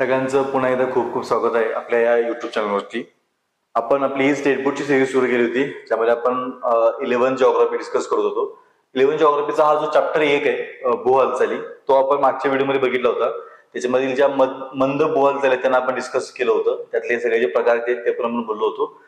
सगळ्यांचं पुन्हा एकदा खूप खूप स्वागत आहे आपल्या या युट्यूब चॅनलवरती आपण आपली ही स्टेट सिरीज सुरू केली होती ज्यामध्ये आपण इलेव्हन जॉग्राफी डिस्कस करत होतो. इलेव्हन जॉग्राफीचा हा जो चॅप्टर एक आहे भू हालचाली तो आपण मागच्या व्हिडिओमध्ये बघितला होता. त्याच्यामधील ज्या मंद भू हालचाली आहेत, त्यांना आपण डिस्कस केलं होतं. त्यातले सगळे जे प्रकार आहेत ते पण आपण बोललो होतो.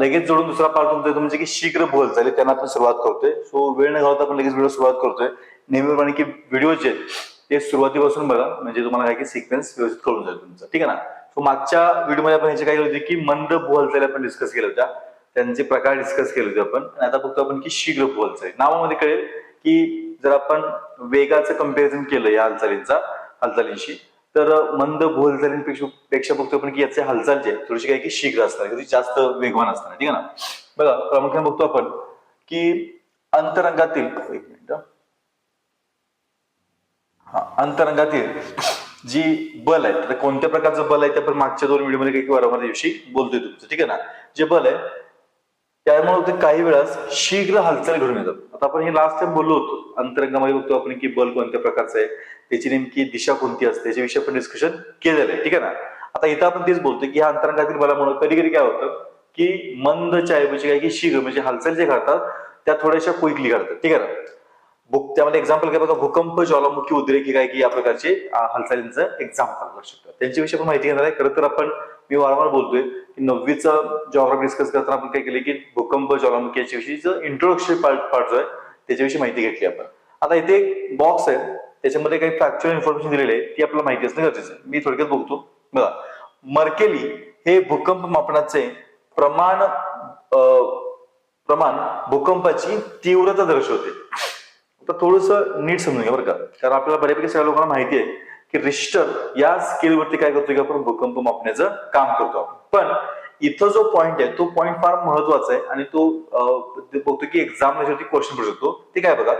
लगेच जोडून दुसरा पार्ट तुमचा म्हणजे की शीघ्र भू हालचाली त्यांना आपण सुरुवात करतोय. सो वेळ न घालवता आपण लगेच व्हिडिओ सुरुवात करतोय. नेहमीप्रमाणे की व्हिडिओ जे आहेत, ते सुरुवातीपासून बघा म्हणजे तुम्हाला काय की सिक्वेन्स व्यवस्थित कळून जाईल तुमचं. ठीक आहे ना? सो मागच्या व्हिडिओमध्ये आपण ह्याचे काय होते की मंद भू हालचाली आपण डिस्कस केल्या होत्या. त्यांचे प्रकार डिस्कस केले होते आपण. आणि आता बघतो आपण की शीघ्र भू नावामध्ये कळेल की जर आपण वेगाचं कंपॅरिझन केलं या हालचालींचा हालचालींशी तर मंद भू हालचालींपेक्षा पेक्षा बघतो आपण की याचे हालचाल जे थोडीशी काय की शीघ्र असणार कधी जास्त वेगवान असणार. ठीक आहे ना? बघा प्रामुख्याने बघतो आपण की अंतरंगातील एक अंतरंगातील जी बल आहे तर कोणत्या प्रकारचं बल आहे ते आपण मागच्या दोन व्हिडिओमध्ये काही वारंवार दिवशी बोलतोय तुमचं ठीक आहे ना? जे बल आहे त्यामुळे ते काही वेळास शीघ्र हालचाल घडून येतात. आता आपण हे लास्ट टाइम बोललो होतो अंतरंगामध्ये बघतो आपण की बल कोणत्या प्रकारचं आहे त्याची नेमकी दिशा कोणती असते त्याच्याविषयी आपण डिस्कशन केलेलं आहे ठीक आहे ना? आता इथं आपण तेच बोलतोय की ह्या अंतरंगातील बलामुळे कधी कधी काय होतं की मंदच्या ऐवजी काय की शीघ्र म्हणजे हालचाल जे घडतात त्या थोड्याशा क्विकली घडतात ठीक आहे ना? भूक त्यामध्ये एक्झाम्पल काय बघा भूकंप ज्वालामुखी उद्रेकी काय की या प्रकारचे हालचालींचं एक्झाम्पल असू शकतो त्यांच्याविषयी आपण माहिती घेणार आहे. खरं तर आपण मी वारंवार बोलतोय की नववीचं जॉग्राफी डिस्कस करताना आपण काय केलं की भूकंप ज्वालामुखी याच्याविषयीचं इंट्रोडक्शन पार्ट पार्ट जो आहे त्याच्याविषयी माहिती घेतली आपण. आता इथे एक बॉक्स आहे. त्याच्यामध्ये काही फॅक्च्युअल इन्फॉर्मेशन दिलेली आहे ती आपल्याला माहिती असणं गरजेचं आहे. मी थोडक्यात बघतो. बघा मर्केली हे भूकंप मापनाचे प्रमाण प्रमाण भूकंपाची तीव्रता दर्शवते. तर थोडस नीट समजून घ्या बरं का. कारण आपल्याला बऱ्यापैकी सगळ्या लोकांना माहिती आहे की रिश्टर या स्केलवरती काय करतो की? आपण भूकंप मापण्याचं काम करतो आपण. पण इथं जो पॉइंट आहे तो पॉइंट फार महत्त्वाचा आहे आणि तो बघतो की एक्झाम क्वेश्चन पडू शकतो. ते काय बघा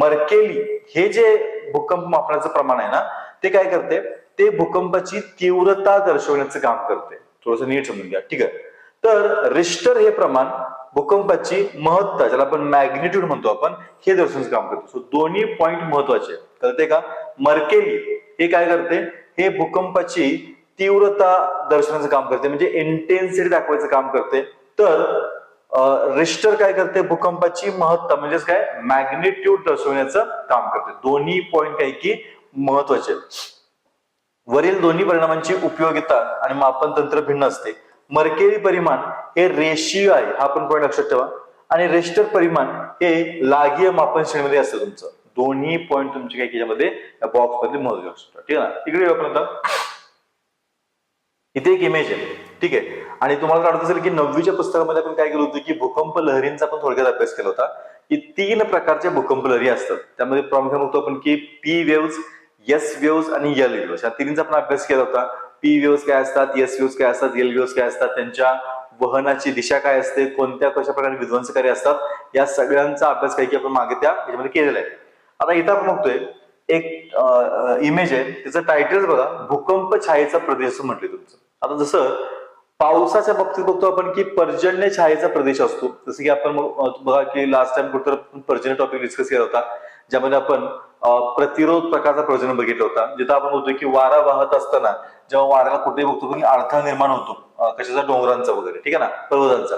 मर्केली हे जे भूकंप मापण्याचं प्रमाण आहे ना ते काय करते? ते भूकंपाची तीव्रता दर्शवण्याचं काम करते. थोडस नीट समजून घ्या. ठीक आहे? तर रिस्टर हे प्रमाण भूकंपाची महत्ता ज्याला आपण मॅग्निट्यूड म्हणतो आपण हे दर्शवण्याचं काम करतो. सो दोन्ही पॉइंट महत्त्वाचे कळते का? मर्केली हे काय करते? हे भूकंपाची तीव्रता दर्शवण्याचं काम करते. म्हणजे इंटेन्सिटी दाखवायचं काम करते. तर रिस्टर काय करते? भूकंपाची महत्ता म्हणजेच काय? मॅग्निट्यूड दर्शवण्याचं काम करते. दोन्ही पॉइंट काय की महत्त्वाचे वरील दोन्ही परिणामांची उपयोगिता आणि मापन तंत्र भिन्न असते. मर्केरी परिमाण हे रेशियो आहे हा पण पॉईंट लक्षात ठेवा. आणि रेस्टर परिमाण हे लागीय मापन श्रेणीमध्ये असतं तुमचं. दोन्ही पॉईंट तुमचे काही याच्यामध्ये या बॉक्समध्ये महत्त्व ठीक आहे ना? इकडे आता. इथे एक इमेज आहे. ठीक आहे? आणि तुम्हाला आठवत असेल की नववीच्या पुस्तकामध्ये आपण काय केलं होतं की भूकंप लहरींचा पण थोडक्यात अभ्यास केला होता. की तीन प्रकारच्या भूकंप लहरी असतात. त्यामध्ये प्रामुख्याने बघतो आपण की पी वेव्स एस वेव्स आणि एल वेव्स या तिन्हीचा आपण अभ्यास केला होता. पी व्ह्यूज काय असतात एस व्ह्यूज काय असतात एल व्ह्यूज काय असतात त्यांच्या वहनाची दिशा काय असते कोणत्या कशा प्रकारे विध्वंसकारी असतात या सगळ्यांचा अभ्यास काही की आपण मागे त्या याच्यामध्ये केलेला आहे. आता इथं आपण बघतोय एक इमेज आहे त्याचं टायटल बघा भूकंप छायेचा प्रदेश असं म्हटलंय तुमचं. आता जसं पावसाच्या बाबतीत बघतो आपण की पर्जन्य छायेचा प्रदेश असतो. जसं की आपण बघा की लास्ट टाइम कुठं पर्जन्य टॉपिक डिस्कस केला होता ज्यामध्ये आपण प्रतिरोध प्रकारचा प्रयोजन बघितला होता जिथं आपण बोलतो की वारा वाहत असताना जेव्हा वाऱ्याला कुठेही बघतो की अडथळा निर्माण होतो. कशाचा? डोंगरांचा वगैरे ठीक आहे ना? पर्वतांचा.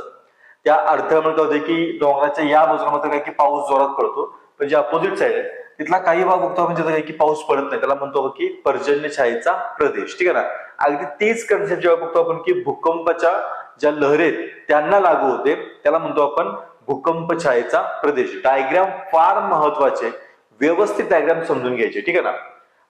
त्या अडथळ्यामुळे काय होते की डोंगराच्या या बाजूला मात्र काय की पाऊस जोरात पडतो. पण जे अपोजिट साईड आहे तिथला काही भाग बघतो आपण काय की पाऊस पडत नाही. त्याला म्हणतो की पर्जन्य छायेचा प्रदेश ठीक आहे ना? अगदी तीच कन्सेप्ट जेव्हा बघतो आपण की भूकंपाच्या ज्या लहरी आहेत त्यांना लागू होते त्याला म्हणतो आपण भूकंप छायेचा प्रदेश. डायग्राम फार महत्त्वाचे. व्यवस्थित डायग्राम समजून घ्यायचे ठीक आहे ना?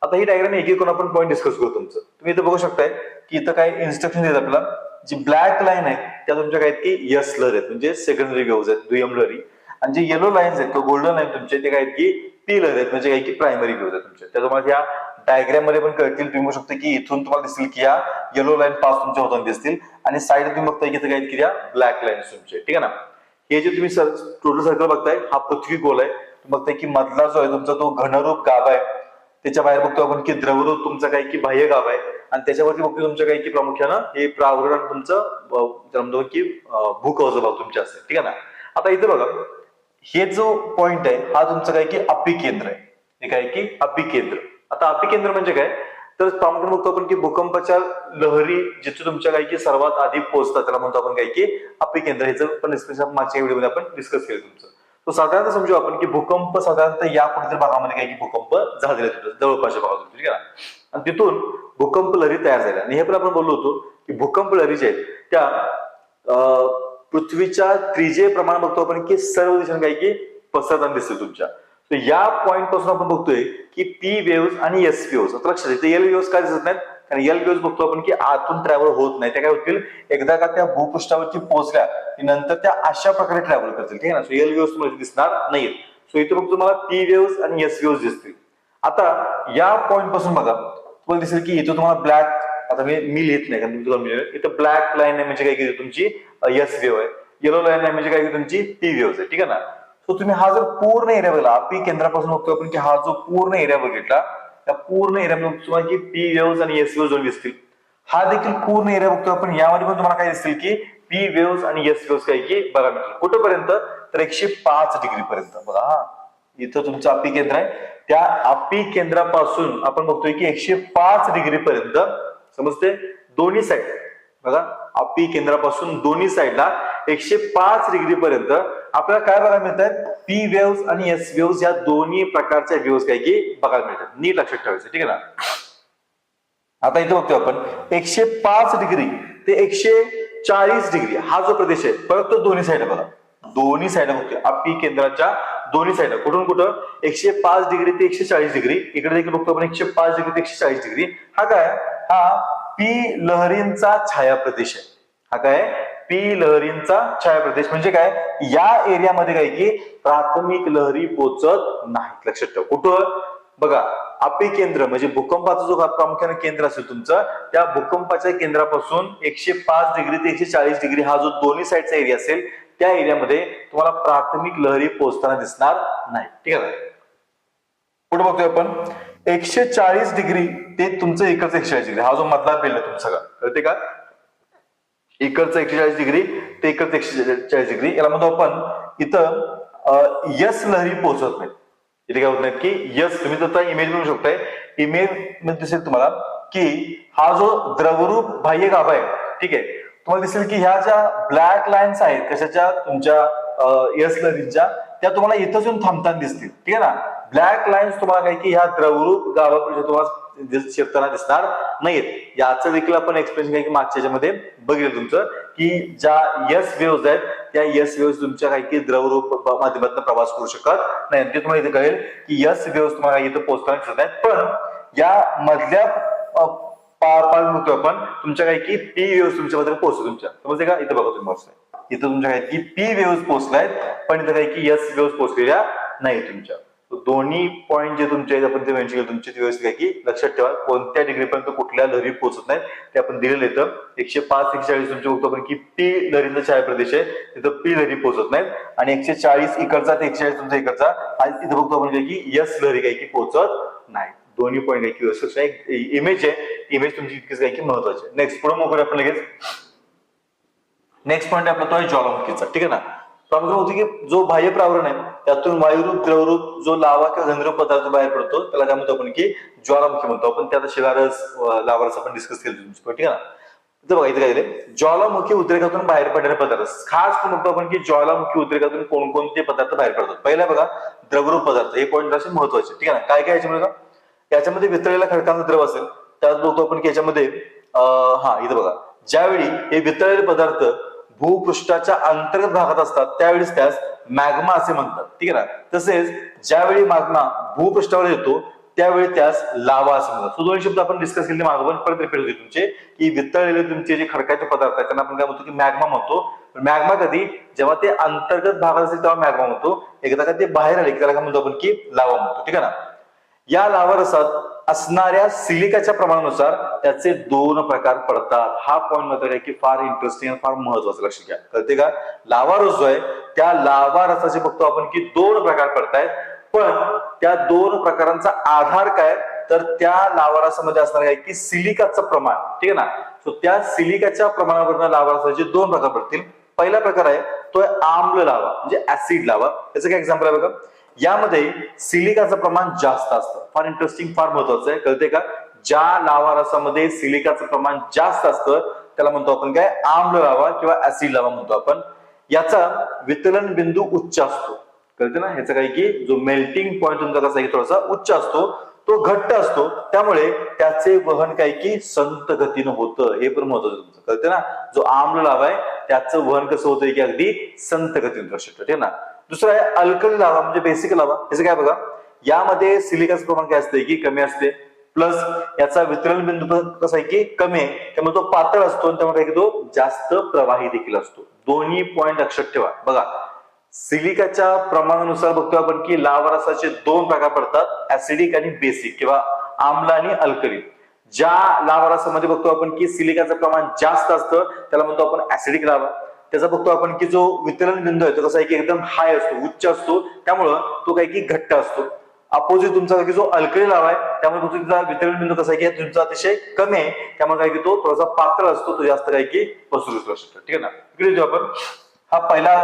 आता ही डायग्राम एक एक करून आपण पॉईंट डिस्कस करू तुमचं. तुम्ही इथं बघू शकताय की इथं काय इन्स्ट्रक्शन देत आपल्याला. जी ब्लॅक लाईन आहे त्या तुमच्या काय आहेत की यस लहर आहेत म्हणजे सेकंडरी वेव्ह आहेत दुय्यम लरी आणि जे येलो लाईन्स आहेत किंवा गोल्डन लाईन तुमचे ते काय आहेत की पी लहर आहेत म्हणजे काय की प्रायमरी वेव्ह आहेत तुमच्या तुम्हाला या डायग्राममध्ये पण कळतील तुम्ही बघू शकता की इथून तुम्हाला दिसतील की या येलो लाईन पास तुमच्या होताना दिसतील. आणि साईड तुम्ही बघताय की इथं काय आहेत की या ब्लॅक लाईन्स तुमचे ठीक आहे ना? हे जे तुम्ही टोटल सर्कल बघताय हा पृथ्वी गोल आहे. बघताय की मधला जो आहे तुमचा तो घनरूप गाभा आहे. त्याच्या बाहेर बघतो आपण की द्रवरूप तुमचा काय की बाह्य गाभ आहे. आणि त्याच्यावरती बघतो तुमच्या काही की प्रामुख्यानं हे प्रावरण तुमचं की अं, भाग तुमच्या असेल ठीक आहे ना? आता इथे बघा. हे जो पॉइंट आहे हा तुमचं काय की अपिकेंद्र आहे. हे काय की अपिकेंद्र. आता अपिकेंद्र म्हणजे काय? तर प्रामुख्याने बघतो आपण की भूकंपाच्या लहरी जिथे तुमच्या काही की सर्वात आधी पोहोचतात त्याला म्हणतो आपण काय की आपली केंद्र ह्याचं पण डिस्कशन मागच्या व्हिडिओमध्ये आपण डिस्कस केलं तुमचं. तो साधारणतः समजू आपण की भूकंप साधारणतः या कुठेतरी भागामध्ये काही की भूकंप झालेला तिथं जवळपासच्या भागातून ठीक आहे ना? आणि तिथून भूकंप लहरी तयार झाल्या. आणि हे पण आपण बोललो होतो की भूकंप लहरी जे आहेत त्या पृथ्वीच्या पृथ्वीच्या त्रिजेप्रमाणे बघतो आपण की सर्व दिशेने काही की पसरताना दिसते तुमच्या. तर या पॉईंटपासून आपण बघतोय की पी वेव्ह आणि एस वेव्स आता लक्षात येते एल वेव्स काय दिसत नाहीत? कारण एल वेव्ह बघतो आपण की आतून ट्रॅव्हल होत नाही. त्या काय होतील? एकदा का त्या भूपृष्ठावरती पोहोचल्या की नंतर त्या अशा प्रकारे ट्रॅव्हल करतील. ठीक आहे ना? सो एल वेव्ह तुम्हाला दिसणार नाहीत सो इथे फक्त तुम्हाला पी वेव्ह आणि एस वेव्ह दिसतील. आता या पॉईंटपासून बघा. तुम्हाला दिसेल की इथं तुम्हाला ब्लॅक आता मी मी लिहित नाही कारण तुम्ही तुम्हाला इथं ब्लॅक लाईन आहे म्हणजे काय की तुमची एस वेव्ह आहे. येलो लाईन आहे म्हणजे काय की तुमची पी वेव्ह आहे. ठीक आहे ना? सो तुम्ही हा जर पूर्ण एरिया बघला पी केंद्रापासून बघतो आपण की हा जो पूर्ण एरिया बघितला त्या पूर्ण एरियामध्ये तुम्हाला की पी वेव्स आणि एस वेव्स दोन दिसतील हा देखील पूर्ण एरिया बघतो आपण यामध्ये पण तुम्हाला काय दिसतील की पी वेव्स आणि एस वेव्स काय की बघा मिळतील कुठपर्यंत? तर एकशे पाच डिग्री पर्यंत. बघा हा. इथं तुमचं आपी केंद्र आहे. त्या आपी केंद्रापासून आपण बघतोय की एकशे पाच डिग्री पर्यंत समजते दोन्ही साईड बघा पी केंद्रापासून दोन्ही साईडला एकशे पाच डिग्री पर्यंत आपल्याला काय बघायला मिळतात पी वेव्ह आणि एस वेव्ह या दोन्ही प्रकारच्या वेव्ह काय की बघायला मिळतात. नीट लक्षात ठेवायचं ठीक आहे ना? आता इथे बघतोय आपण एकशे पाच डिग्री ते एकशे चाळीस डिग्री हा जो प्रदेश आहे परत तो दोन्ही साईड बघा. दोन्ही साईड बघतोय. आपी केंद्राच्या दोन्ही साईड कुठून कुठं? एकशे पाच डिग्री ते एकशे चाळीस डिग्री इकडे देखील बघतो आपण एकशे पाच डिग्री ते एकशे चाळीस डिग्री हा काय? हा पी लहरींचा छाया प्रदेश आहे. हा काय? पी लहरींचा छाया प्रदेश म्हणजे काय? या एरियामध्ये काय की प्राथमिक लहरी पोचत नाहीत. लक्षात ठेव. कुठं? बघा आपे केंद्र म्हणजे भूकंपाचं जो प्रामुख्याने केंद्र असेल तुमचं त्या भूकंपाच्या केंद्रापासून एकशे पाच डिग्री ते एकशे चाळीस डिग्री हा जो दोन्ही साईडचा एरिया असेल त्या एरियामध्ये तुम्हाला प्राथमिक लहरी पोहोचताना दिसणार नाही. ठीक आहे पुढे बघतोय आपण? एकशे चाळीस डिग्री ते तुमचं इकडचं एकशे चाळीस डिग्री. हा जो मधला बिल आहे तुमचा कळते का? इकडचं एकशे चाळीस डिग्री ते इकडचं एकशे चाळीस डिग्री. याला म्हणतो आपण इथं यस लहरी पोहोचत नाही इथे काय होत नाही की यस तुम्ही तर इमेज बघू शकताय. इमेजमध्ये दिसेल तुम्हाला की हा जो द्रवरूप बाह्य गाभा आहे ठीक आहे. तुम्हाला दिसेल की ह्या ज्या ब्लॅक लाईन्स आहेत कशाच्या? तुमच्या यस लहरींच्या. त्या तुम्हाला इथंच येऊन थांबताना दिसतील. ठीक आहे ना? ब्लॅक लाईन्स तुम्हाला काय की ह्या द्रवरूप गावापर्यंत तुम्हाला दिस- शिरताना दिसणार नाहीत. याचं देखील आपण एक्सप्लेन काय की मागच्या याच्यामध्ये बघितलं तुमचं की ज्या यस वेव्ह आहेत त्या यस वेव्ह तुमच्या काही की द्रवरूप माध्यमातून प्रवास करू शकत नाही. ते तुम्हाला इथे कळेल की यस वेव्ह तुम्हाला इथं पोहोचताना दिसत नाहीत. पण या मधल्या पार पार म्हणतो आपण तुमच्या काही की पी वेव्ह तुमच्या मध्ये पोहोचतो तुमच्या. समजते का? इथं बघा तुम्ही इथं तुमच्या काय की पी वेव्ह पोहोचलायत पण इथं काही की यस वेव्ह पोहोचलेल्या नाही तुमच्या. दोन्ही पॉईंट जे तुमचे आहेत, आपण ते मेन्शन केलं. तुमची व्यवस्थित काय की लक्षात ठेवा कोणत्या डिग्रीपर्यंत कुठल्या लहरी पोहोचत नाहीत ते आपण दिलेलं येतं एकशे पाच एकशे चाळीस तुमचे बघतो आपण की पी लहरीचा छाया प्रदेश आहे तिथं पी लहरी पोहोचत नाहीत. आणि एकशे चाळीस इकडचा ते एकशे चाळीस तुमचा इकडचा आणि इथं बघतो आपण काय की यस लहरी काय की पोहोचत नाही. दोन्ही पॉईंट काय की व्यवस्थित इमेज आहे इमेज तुमची इतकीच काय की महत्वाची आहे. नेक्स्ट पुढे मोकळे आपण लगेच नेक्स्ट पॉईंट आपला तो आहे ज्वालामुखीचा ठीक आहे ना? प्रॉब्लेम होती की जो बाह्य प्रावरण आहे त्यातून वायुरूप द्रवरूप जो लावा किंवा घनरूप पदार्थ बाहेर पडतो त्याला काय म्हणतो आपण की ज्वालामुखी म्हणतो. आपण त्याचा शिलारस लावारस आपण डिस्कस केलं ठीक आहे ना? बघा इथे काय दिलंय? ज्वालामुखी उद्रेकातून बाहेर पडणारे पदार्थ. खास म्हणतो आपण की ज्वालामुखी उद्रेकातून कोणकोणते पदार्थ बाहेर पडतात. पहिला बघा द्रवरूप पदार्थ. हे पॉईंट असे महत्त्वाचे ठीक आहे ना? काय काय याच्यामध्ये का याच्यामध्ये वितळलेला खडकांचा द्रव असेल त्यात बघतो आपण की याच्यामध्ये हा इथं बघा. ज्यावेळी हे वितळलेले पदार्थ भूपृष्ठाच्या अंतर्गत भागात असतात त्यावेळेस त्यास मॅग्मा असे म्हणतात. ठीक आहे ना? तसेच ज्यावेळी मॅग्मा भूपृष्ठावर येतो त्यावेळी त्यास लावा असं म्हणतात. तो दोन शब्द आपण डिस्कस केले मागं पण परत रिपीट होते तुमचे. की वितळलेले तुमचे जे खडकाचे पदार्थ आहेत त्यांना आपण काय म्हणतो की मॅग्मा म्हणतो. मॅग्मा कधी? जेव्हा ते अंतर्गत भागात असेल तेव्हा मॅग्मा म्हणतो. एकदा का ते बाहेर आले की त्याला काय म्हणतो आपण की लावा म्हणतो. ठीक आहे ना? या लावा रसात असणाऱ्या सिलिकाच्या प्रमाणानुसार त्याचे दोन प्रकार पडतात. हा पॉईंट मात्र आहे की फार इंटरेस्टिंग फार महत्वाचं लक्ष घ्या. कळते का? लावा रस जो आहे त्या लावा रसाचे बघतो आपण की दोन प्रकार पडतायत. पण त्या दोन प्रकारांचा आधार काय? तर त्या लावा रसामध्ये असणार आहे की सिलिकाचं प्रमाण. ठीक आहे ना? सो त्या सिलिकाच्या प्रमाणावरनं लावा रसाचे दोन प्रकार पडतील पहिला प्रकार आहे तो आहे आम्ल लावा म्हणजे ऍसिड लावा. त्याचं काय एक्झाम्पल आहे बघा? यामध्ये सिलिकाचं प्रमाण जास्त असतं. फार इंटरेस्टिंग फार महत्वाचं आहे. कळते का? ज्या लावा रसामध्ये सिलिकाचं प्रमाण जास्त असतं त्याला म्हणतो आपण काय? आम्ल लावा किंवा ऍसिड लावा म्हणतो आपण. याचा वितरण बिंदू उच्च असतो. कळते ना? ह्याचा काही की जो मेल्टिंग पॉईंट तुमचा कसा आहे की थोडासा उच्च असतो तो घट्ट असतो. त्यामुळे त्याचे वहन काय की संत गतीनं होतं. हे पण महत्वाचं तुमचं. कळते ना? जो आम्ल लावा आहे त्याचं वहन कसं होतं की अगदी संत गतीनं लक्षात ठेवा, ना? दुसरं आहे अल्कली लावा म्हणजे बेसिक लावा. याचं काय बघा. यामध्ये सिलिकाचं प्रमाण काय असते की कमी असते. प्लस याचा वितरण बिंदू कसा आहे की कमी आहे. त्यामुळे तो पातळ असतो आणि त्यामुळे तो जास्त प्रवाही देखील असतो. दोन्ही पॉईंट लक्षात ठेवा. बघा. सिलिकाच्या प्रमाणानुसार बघतो आपण की लावरसाचे दोन प्रकार पडतात. ऍसिडिक आणि बेसिक किंवा आम्ल आणि अल्कली ज्या लावरसामध्ये बघतो आपण की सिलिकाचं प्रमाण जास्त असतं त्याला म्हणतो आपण ऍसिडिक लावा. त्याचा बघतो आपण की जो वितरण बिंदू आहे तो कसा आहे की एकदम हाय असतो उच्च असतो. त्यामुळं तो काही की घट्ट असतो. अपोजिट तुमचा की जो अल्कली लावा आहे त्यामुळे तो तुमचा वितरण बिंदू कसा आहे की तुमचा अतिशय कमी आहे. त्यामुळे काय की तो थोडासा पातळ असतो तो जास्त काय की पसरू शकतो ठीक आहे ना? इकडे येतो आपण. हा पहिला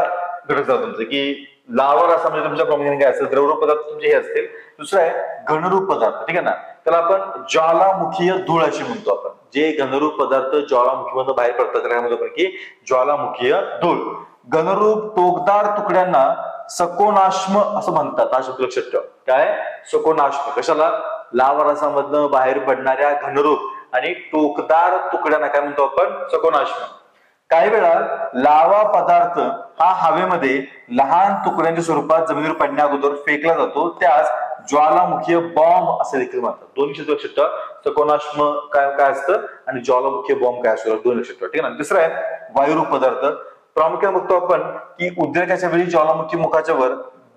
घटक झाला तुमचा की लावर असा म्हणजे तुमच्या प्रामुख्याने काय असेल द्रवरूप पदार्थ तुमचे हे असतील. दुसरं आहे घनरूप पदार्थ. ठीक आहे ना? त्याला आपण ज्वालामुखीय धूळ अशी म्हणतो आपण. जे घनरूप पदार्थ ज्वालामुखीमधून बाहेर पडतात त्याला म्हणतो की ज्वालामुखीय धूळ. घनरूप टोकदार तुकड्यांना सकोनाश्म असं म्हणतात हा शब्द लक्षात ठेवा. काय? सकोनाश्म. कशाला? लावा रसामधनं बाहेर पडणाऱ्या घनरूप आणि टोकदार तुकड्यांना काय म्हणतो आपण? सकोनाश्म. काही वेळा लावा पदार्थ हा हवेमध्ये लहान तुकड्यांच्या स्वरूपात जमिनीवर पडण्या अगोदर फेकला जातो त्यास ज्वालामुखीय बॉम्ब असे देखील म्हणतात. दोन्ही शब्द लक्षात ठेवा. कोणाश्म काय काय असतं? आणि ज्वालामुखी बॉम्ब काय असतो दोन लक्षात ठेवा ठीक आहे ना? दुसरं आहे वायुरूप पदार्थ. प्रामुख्याने बघतो आपण की उद्रेकाच्या वेळी ज्वालामुखी मुखाच्या वर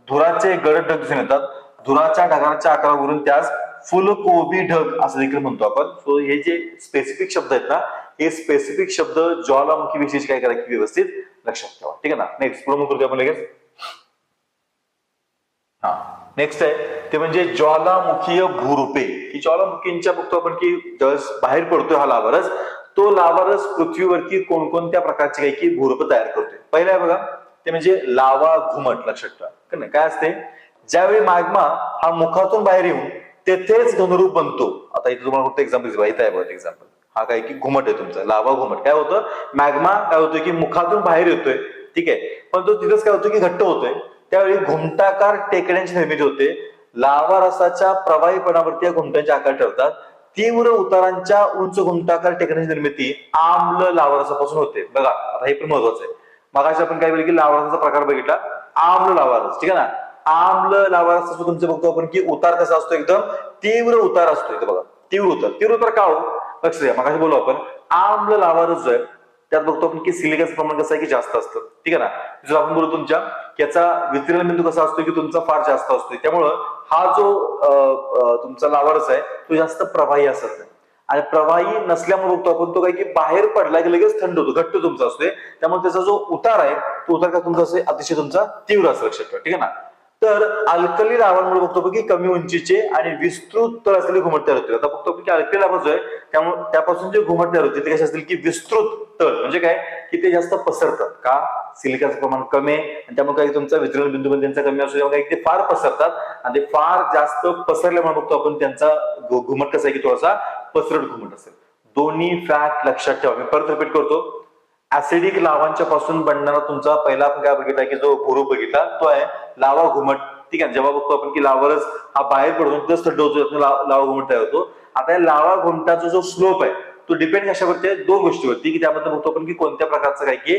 धुराचे गडद ढग दिसून येतात. धुराच्या ढगाच्या आकारावरून त्यास फुलकोबी ढग असं देखील म्हणतो आपण. सो हे जे स्पेसिफिक शब्द आहेत ना हे स्पेसिफिक शब्द ज्वालामुखी विशेष काय करा की व्यवस्थित लक्षात ठेवा. ठीक आहे ना? नेक्स्ट पुढे मग करतो आपण लगेच. हा. नेक्स्ट आहे ते म्हणजे ज्वालामुखीय भूरूपे. की ज्वालामुखींच्या बघतो आपण की जस बाहेर पडतोय हा लावारस तो लावारस पृथ्वीवरती कोणकोणत्या प्रकारचे काही की भूरूप तयार करतोय. पहिला आहे बघा ते म्हणजे लावा घुमट लक्षात ठेवा. काय असते? ज्यावेळी मागमा हा मुखातून बाहेर येऊन तेथेच घनरूप बनतो. आता इथे तुम्हाला फक्त एक्झाम्पल इथं आहे बघा एक्झाम्पल हा काय की घुमट आहे तुमचा लावा घुमट. काय होतं? मॅग्मा काय होतोय की मुखातून बाहेर येतोय. ठीक आहे? पण तो तिथेच काय होतो की घट्ट होतोय. त्यावेळी घुमटाकार टेकड्यांची निर्मिती होते. लावा रसाच्या प्रवाहीपणावरती या घुमट्यांचे आकार ठरतात तीव्र उतारांच्या उंच घुमटाकार टेकड्यांची निर्मिती आम्ल लावारसापासून होते. बघा आता हे पण महत्वाचं आहे. मगाशी आपण काय बोलले की लावारसाचा प्रकार बघितला. आम्ल लावारस ठीक आहे ना? आम्ल लावारस असतो तुमचं बघतो आपण की उतार कसा असतो एकदम? तीव्र उतार असतो इथं बघा. तीव्र उतार. तीव्र उतार का हो? लक्ष द्या मगाशी बोलू आपण. आम्ल लावारस जो आहे त्यात बघतो आपण की सिलिकाचं प्रमाण कसं आहे की जास्त असतं. ठीक आहे ना? जर आपण बोलतो तुमच्या याचा वितरण बिंदू कसा असतो की तुमचा फार जास्त असतो त्यामुळं हा जो तुमचा लावारस आहे तो जास्त प्रवाही असत नाही. आणि प्रवाही नसल्यामुळे बघतो आपण तो काही की बाहेर पडला की लगेच थंड होतो घट्ट तुमचा असतोय. त्यामुळे त्याचा जो उतार आहे तो उतार काय तुमचा असे अतिशय तुमचा तीव्र असं लक्षात ठेवा. ठीक आहे ना? तर अल्कली लावांमुळे बघतो की कमी उंचीचे आणि विस्तृत तळ असलेले घुमट तयार होते आता बघतो की अल्कली लाभ जो आहे त्यामुळे त्यापासून जे घुमट तयार होते ते कसे असतील की विस्तृत तळ म्हणजे काय? की ते जास्त पसरतात. का? सिलिकाचं प्रमाण कमी आहे आणि त्यामुळे काही तुमचा वितरण बिंदू पण त्यांचा कमी असतो त्यामुळे काही ते फार पसरतात आणि ते फार जास्त पसरल्यामुळे बघतो आपण त्यांचा घुमट कसा आहे की थोडासा पसरट घुमट असेल. दोन्ही फॅट लक्षात ठेवा. मी परत रिपीट करतो. ऍसिडिक लावांच्या पासून बनणारा तुमचा पहिला आपण काय बघितला की जो गुरु बघितला तो आहे लावा घुमट. ठीक आहे जेव्हा बघतो आपण की लावरच हा बाहेर पडतो तिथंच थंड होतो ला- लावा घुमट तयार होतो. आता या लावा घुमटाचा जो स्लोप आहे तो डिपेंड कशावरती आहे? दोन गोष्टीवरती. की त्यामध्ये बघतो आपण की कोणत्या प्रकारचं काय की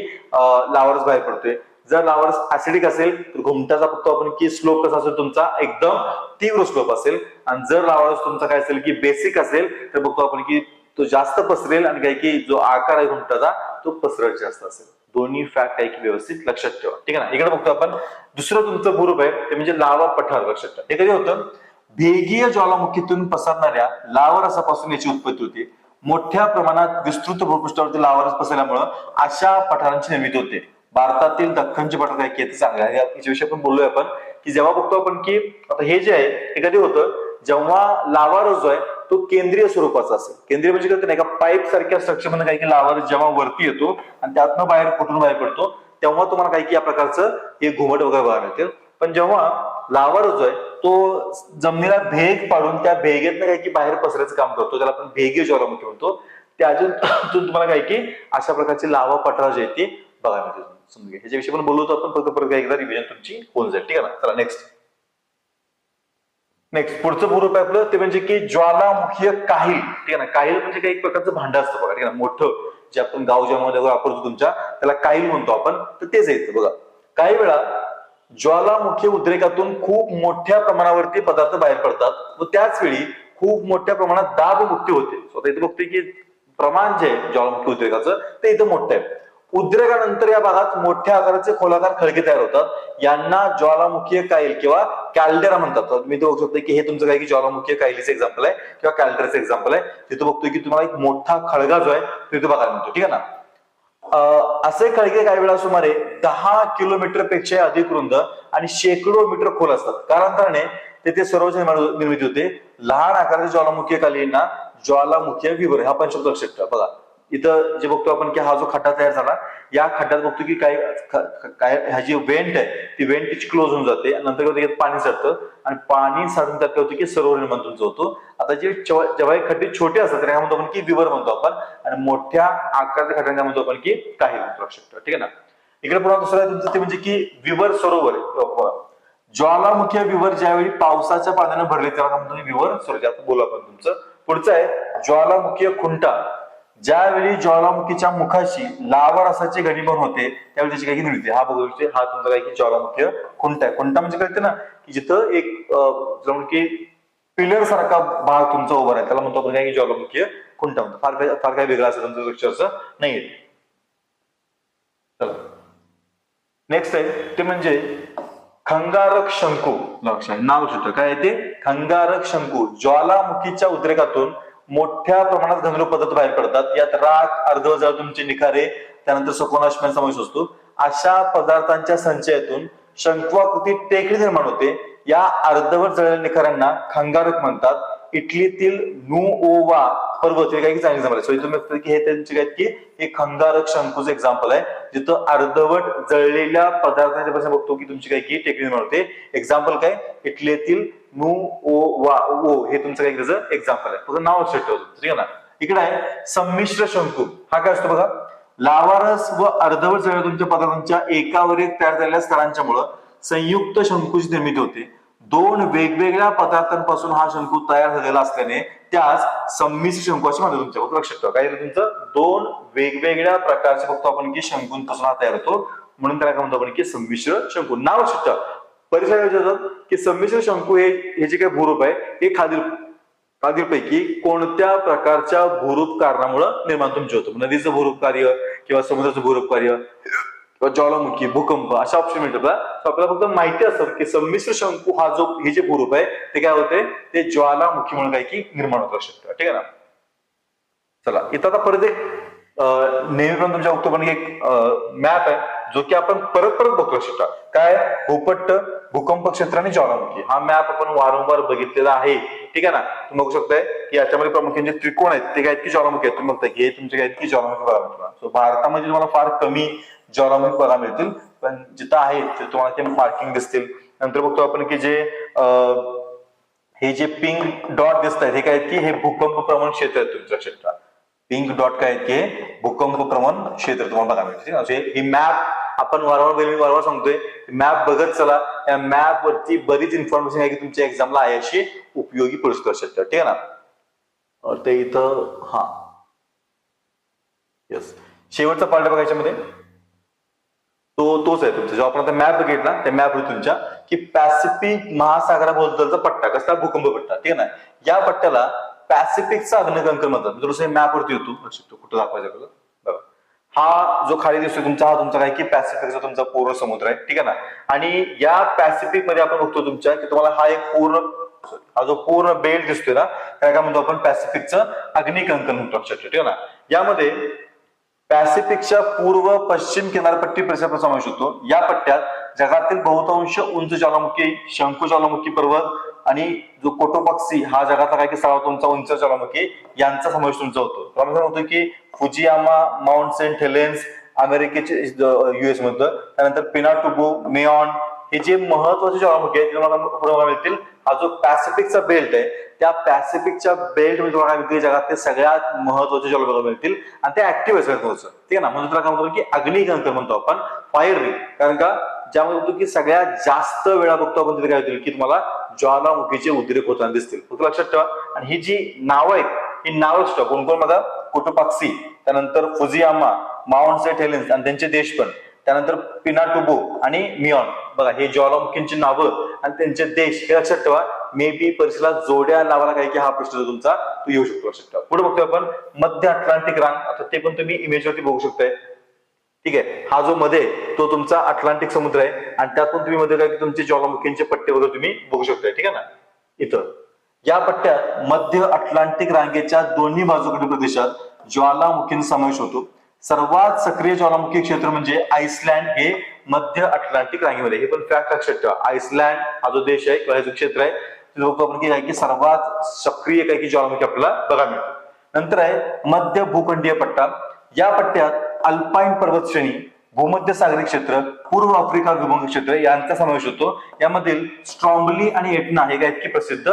लावरस बाहेर पडतोय. जर लावरस ऍसिडिक असेल तर घुमटाचा बघतो आपण की स्लोप कसा असेल तुमचा? एकदम तीव्र स्लोप असेल. आणि जर लावरस तुमचा काय असेल की बेसिक असेल तर बघतो आपण की तो जास्त पसरेल आणि काय की जो आकार आहे घुमटाचा तो पसरट जास्त असेल. दोन्ही फॅक्ट आहे की व्यवस्थित लक्षात ठेवा. ठीक आहे ना? इकडे बघतो आपण. दुसरं तुमचं ग्रुप आहे ते म्हणजे लावा पठार लक्षात ठेवा. हे कधी होतं? भेगीय ज्वालामुखीतून पसरणाऱ्या लावरसापासून याची उत्पत्ती होते. मोठ्या प्रमाणात विस्तृत भूपृष्ठावरती लावरस पसरल्यामुळं अशा पठारांची निर्मिती होते. भारतातील दख्खनचे पठार काय की ते चांगले आहे? याच्याविषयी आपण बोललोय आपण. की जेव्हा बघतो आपण की आता हे जे आहे हे कधी होतं? जेव्हा लावारस जो आहे तो केंद्रीय स्वरूपाचा असेल. केंद्रीय म्हणजे काय नाही का पाईप सारख्या स्ट्रक्चरमध्ये काही की जेव्हा वरती येतो आणि त्यातनं बाहेर कुठून बाहेर पडतो तेव्हा तुम्हाला काय की या प्रकारचं हे घुमट वगैरे बघायला मिळते पण जेव्हा लावर जो आहे तो जमिनीला भेग पाडून त्या भेगेत काही की बाहेर पसरायचं काम करतो त्याला आपण भेगे ज्वालामुखी म्हणतो ते अजून अजून तुम्हाला काय की अशा प्रकारची लावा पठार जे आहे ते बघायला मिळते समजून घ्या. ह्याच्याविषयी पण बोलतो आपण फक्त परत एकदा रिव्हिजन तुमची होऊन जाईल. ठीक आहे ना? चला नेक्स्ट नेक्स्ट पुढचं भूरूप आहे आपलं ते म्हणजे की ज्वालामुखीय काहील. ठीक आहे ना काहील म्हणजे काही एक प्रकारचं भांड असतं बघा. ठीक आहे ना मोठं जे आपण गाव जेवणामध्ये वापरतो तुमच्या त्याला काहील म्हणतो आपण तर तेच येतं बघा. काही वेळा ज्वालामुखी उद्रेकातून खूप मोठ्या प्रमाणावरती पदार्थ बाहेर पडतात व त्याच वेळी खूप मोठ्या प्रमाणात दाब मुक्ती होते. स्वतः इथे बघतोय की प्रमाण जे आहे ज्वालामुखी उद्रेकाचं ते इथं मोठं आहे. उद्रेकानंतर या भागात मोठ्या आकाराचे खोलाकार खळगे तयार होतात. यांना ज्वालामुखीय काईल किंवा कॅल्डेरा म्हणतात. मी बघू शकतो की हे तुमचं काय की ज्वालामुखीय कायलीचं एक्झाम्पल आहे किंवा कॅल्डेराचं एक्झाम्पल आहे. तिथं बघतोय की तुम्हाला एक मोठा खळगा जो आहे तिथे बघायला मिळतो. ठीक आहे ना? असे खळगे काही वेळा सुमारे दहा किलोमीटरपेक्षा अधिक रुंद आणि शेकडो मीटर खोल असतात. कालांतराने तेथे सर्वच निर्माण- निर्मिती होते. लहान आकाराच्या ज्वालामुखीय कालींना ज्वालामुखीय विवर हा पण शब्द लक्षात ठेवा. बघा. इथं जे बघतो आपण की हा जो खड्डा तयार झाला या खड्ड्यात बघतो की काही काय ह्या जी वेंट आहे ती वेंट तिची क्लोज होऊन जाते नंतर काय होतं पाणी साठतं आणि पाणी साठून त्यात काय होतं की सरोवर निर्माण तुमचं होतो. आता जे जेव्हा हे खड्डे छोटे असतात तर म्हणतो आपण की विवर म्हणतो आपण आणि मोठ्या आकाराच्या खड्ड्यांना म्हणतो आपण की काही म्हणतो लक्षात ठीक आहे ना? इकडे पुन्हा दुसरं तुमचं ते म्हणजे की विवर सरोवर ज्वालामुखी विवर ज्यावेळी पावसाच्या पाण्याने भरले त्याला म्हणतो विवर सरोवर बोला आपण तुमचं. पुढचं आहे ज्वालामुखीय खुंटा. ज्यावेळी ज्वालामुखीच्या मुखाशी लावा रसाचे घनीभवन होते त्यावेळी त्याची काही मिळते हा बघू शकते हा तुमचा काही की ज्वालामुखीय आहे. खुंटा म्हणजे कळते ना की जिथं एक की पिलर सारखा भाग तुमचा उभा आहे त्याला म्हणतो आपण काय की ज्वालामुखीय खुंटा म्हणतो. फार काही फार काही वेगळा असं तुमचं लेक्चरचं नाहीये. चला. नेक्स्ट आहे ते म्हणजे खंगारक शंकू. लक्षात. नाव सुद्धा काय आहे ते? खंगारक शंकू. ज्वालामुखीच्या उद्रेकातून मोठ्या प्रमाणात घनरूप पदार्थ बाहेर पडतात. यात राख अर्धवजळ तुमचे निखारे त्यानंतर सकोनाश्म्या समावेश असतो. अशा पदार्थांच्या संचयातून शंक्वाकृती टेकडी निर्माण होते. या अर्धवट जळलेल्या निखाऱ्यांना खंगारक म्हणतात. इटलीतील नुओवा पर्वत हे काही चांगले एक्झाम्पल सो की हे त्यांचे काय की हे खंगारक शंकूचं एक्झाम्पल आहे जिथं अर्धवट जळलेल्या पदार्थांच्या पासून बघतो की तुमची काय की टेकडी निर्माण होते. एक्झाम्पल काय? इटलीतील नु ओ वा ओ हे तुमचं काय त्याचं एक्झाम्पल आहे. फक्त नाव लक्षात ठेवतो ठीक आहे ना? इकडे आहे संमिश्र शंकू. हा काय असतो बघा? लावारस व अर्धवट जळलेल्या तुमच्या पदार्थांच्या एकावर एक तयार झालेल्या स्तरांच्यामुळं संयुक्त शंकूची निर्मिती होते. दोन वेगवेगळ्या पदार्थांपासून हा शंकू तयार झालेला असल्याने त्यास संमिश्र शंकू असे म्हणतो तुमच्या. फक्त लक्षात ठेवा. काय तुमचं? दोन वेगवेगळ्या प्रकारचे फक्त आपण की शंकूंपासून हा तयार होतो. म्हणून त्याला काय म्हणतो आपण की संमिश्र शंकू. नाव लक्षात ठेवा. परिसर म्हणजे विचारतात की संमिश्र शंकू हे हे जे काही भूरूप आहे हे खालील खालीलपैकी कोणत्या प्रकारच्या भूरूप कारणामुळं निर्माण तुमचे म्हणजे होतो. म्हणजे नदीचं भूरूप कार्य किंवा समुद्राचं भूरूप कार्य. किंवा ज्वालामुखी भूकंप अशा ऑप्शन मिळतात. आपल्याला. आपल्याला फक्त माहिती असतं की संमिश्र शंकू हा जो हे जे भूरूप आहे ते काय होते? ते ज्वालामुखी म्हणून काय की निर्माण होत शकतं. ठीक आहे ना? चला इथं आता परत एक नेहमी पण तुमच्या बघतो पण एक मॅप आहे जो की आपण परत परत बघतो शकता. काय? भूपट्ट भूकंप क्षेत्र आणि ज्वालामुखी. हा मॅप आपण वारंवार बघितलेला आहे. ठीक आहे ना? तुम्ही बघू शकताय की याच्यामध्ये प्रामुख्याने जे त्रिकोण आहेत ते काय की ज्वालामुखी आहेत. तुम्ही बघताय की हे तुमचे काय की ज्वालामुखी बघा सो भारतामध्ये तुम्हाला फार कमी ज्वालामुखी बघा मिळतील. पण जिथं आहे ते तुम्हाला ते मार्किंग दिसतील. नंतर बघतो आपण की जे हे जे पिंक डॉट दिसत आहेत हे काय की हे भूकंप प्रवण क्षेत्र आहे तुमच्या क्षेत्रात. पिंक डॉट काय आहेत की हे भूकंप प्रवण क्षेत्र तुम्हाला बघा मिळतील. ही मॅप आपण वारंवार वारंवार सांगतोय. मॅप बघत चला. या मॅप वरती बरीच इन्फॉर्मेशन आहे की तुमच्या एक्झामला आहे अशी उपयोगी पडू क्षेत्र ठीक आहे ना? ते इथं हा. येस शेवटचा पार्ट बघा याच्यामध्ये. तो तोच आहे तुमचा. जेव्हा आपण आता मॅप बघितला त्या मॅप तुमच्या की पॅसिफिक महासागराबद्दलचा पट्टा. कसला भूकंप पट्टा? ठीक आहे ना? या पट्ट्याला पॅसिफिकचा अग्निकंकर म्हणतात. मी थोडंसं मॅप वरती येतो. लक्षात कुठं दाखवायचं आपल्याला बघा. हा जो खाली दिसतोय तुमचा हा तुमचा काय की पॅसिफिकचा तुमचा पूर्ण समुद्र आहे. ठीक आहे ना? आणि या पॅसिफिकमध्ये आपण बघतो तुमच्या की तुम्हाला हा एक पूर्ण हा जो पूर्ण बेल्ट दिसतोय ना त्या काय म्हणतो आपण? पॅसिफिकचं अग्निकंकन म्हणतो. लक्षात ठीक आहे ना? यामध्ये पॅसिफिकच्या पूर्व पश्चिम किनारपट्टी परिसराचा समावेश होतो. या पट्ट्यात जगातील बहुतांश उंच ज्वालामुखी शंकू ज्वालामुखी पर्वत आणि जो कोटोपक्सी हा जगातला काय की सर्वात उंच उंच ज्वालामुखी यांचा समावेश तुमचा होतो. तर होतो की फुजियामा माउंट सेंट हेलेन्स अमेरिकेचे युएस मधलं. त्यानंतर पिनाटुबू मेऑन हे जे महत्त्वाचे ज्वालामुखी आहेत तुम्हाला पुढे बघायला मिळतील हा जो पॅसिफिकचा बेल्ट आहे त्या पॅसिफिकच्या बेल्टमध्ये तुम्हाला काय मिळतील? जगातले सगळ्यात महत्त्वाचे ज्वाला मिळतील आणि ते ऍक्टिव्ह आहे महत्वाचं. ठीक आहे ना? म्हणजे तुला काय म्हणतो की अग्निगंत म्हणतो आपण फायर रिंग कारण का? ज्यामध्ये बघतो की सगळ्यात जास्त वेळा बघतो आपण तिथे काय होतील की तुम्हाला ज्वालामुखीचे उद्रेक होताना दिसतील. फक्त लक्षात ठेवा. आणि ही जी नावं आहेत ही नावं ठेवा. कोण कोण बघा? कोटोपाक्सी त्यानंतर फुजियामा माउंट सेट हेलिन्स आणि त्यांचे देश पण. त्यानंतर पिनाटुबो आणि मियॉन. बघा हे ज्वालामुखींची नावं आणि त्यांचे देश हे लक्षात ठेवा मे बी परीक्षेला जोड्या लावायला काय की हा प्रश्न तुमचा तो येऊ शकतो लक्षात ठेवा. पुढे बघतोय आपण मध्य अटलांटिक रांग आता ते पण तुम्ही इमेजवरती बघू शकताय. ठीक आहे हा जो मध्ये तो तुमचा अटलांटिक समुद्र आहे आणि त्यातून तुम्ही मध्ये काय की तुमचे ज्वालामुखींचे पट्टे वगैरे तुम्ही बघू शकताय ठीक आहे ना? इथं. या पट्ट्यात मध्य अटलांटिक रांगेच्या दोन्ही बाजूकडील प्रदेशात ज्वालामुखींचा समावेश होतो. सर्वात सक्रिय ज्वालामुखी क्षेत्र म्हणजे आइसलँड हे मध्य अटलांटिक रांगेमध्ये. हे पण फॅक्ट लक्षात ठेवा. आइसलँड हा जो देश आहे किंवा क्षेत्र आहे लोक आपण की की सर्वात सक्रिय काय की ज्वालामुखी आपल्याला बघा मिळतो. नंतर आहे मध्य भूखंडीय पट्टा. या पट्ट्यात अल्पाईन पर्वत श्रेणी भूमध्य सागरी क्षेत्र पूर्व आफ्रिका विभंग क्षेत्र यांचा समावेश होतो. यामधील स्ट्रॉम्बली आणि एटना हे काय इतकी प्रसिद्ध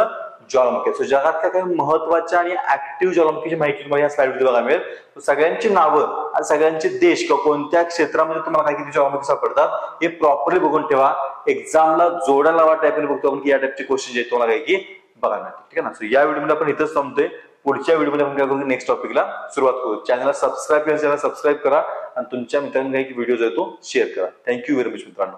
ज्वालामुखी. सो जगातल्या काही महत्त्वाच्या आणि ऍक्टिव्ह ज्वालामुखीची माहिती तुम्हाला या स्लाइडमध्ये बघायला मिळेल. सगळ्यांची नावं आणि सगळ्यांचे देश किंवा कोणत्या क्षेत्रामध्ये तुम्हाला काय किती ज्वालामुखी सापडतात हे प्रॉपरली बघून ठेवा. एक्झामला जोड्या लावा टाईपने बघतो आपण की या टाईपचे क्वेश्चन जे तुम्हाला काय की बघायला मिळतात ठीक आहे ना? सो या व्हिडिओमध्ये आपण इथंच थांबतोय. पुढच्या व्हिडिओमध्ये आपण काय करू? नेक्स्ट टॉपिकला सुरुवात करू. चॅनलला सबस्क्राईब केलं चॅनल सबस्क्राईब करा आणि तुमच्या मित्रांनी काही व्हिडिओ जो आहे तो शेअर करा. थँक्यू व्हेरी मच मित्रांनो.